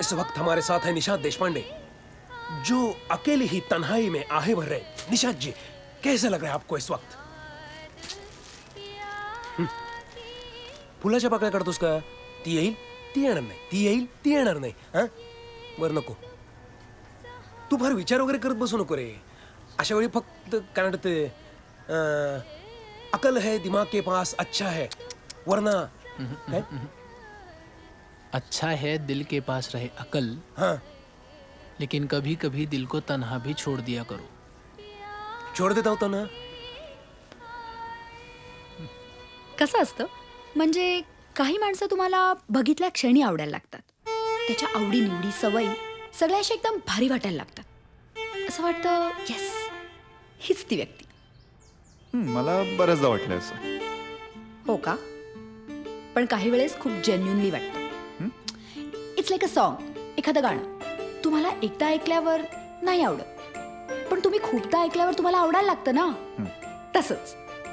इस वक्त हमारे साथ है निशांत देशपांडे जो अकेले ही तन्हाई में आहे भर रहे। निशांत जी कैसे लग रहा है आपको इस वक्त? फुलाच्या पाकळ्या काढतोस का ती येईल ती येणार नाही। ती येईल ती येणार नाही। हा? बरं नको तू फार विचार वगैरे करत बसू नको रे। अशा वेळी फक्त काय म्हणतात ते अं, अकल है दिमाग के पास अच्छा है। वरना काय अच्छा है दिल के पास रहे अकल। हाँ। लेकिन कभी कभी दिल को तन्हा भी छोड़ दिया करो। छोड देता होता ना कसं असतं? म्हणजे काही माणसं तुम्हाला बघितल्या क्षणी आवडायला लागतात. त्याच्या आवडी निवडी सवयी सगळ्या अशा एकदम भारी वाटायला लागतात. असं वाटतं येस हीच ती व्यक्ती. मला बऱ्याचदा वाटलं असं. हो का? पण काही वेळेस खूप जेन्युनली वाटतं. इट्स लाईक अ सॉन्ग एखादं गाणं. तुम्हाला एकदा ऐकल्यावर नाही आवडत. पण तुम्ही खूपदा ऐकल्यावर तुम्हाला आवडायला लागतं ना? तसंच.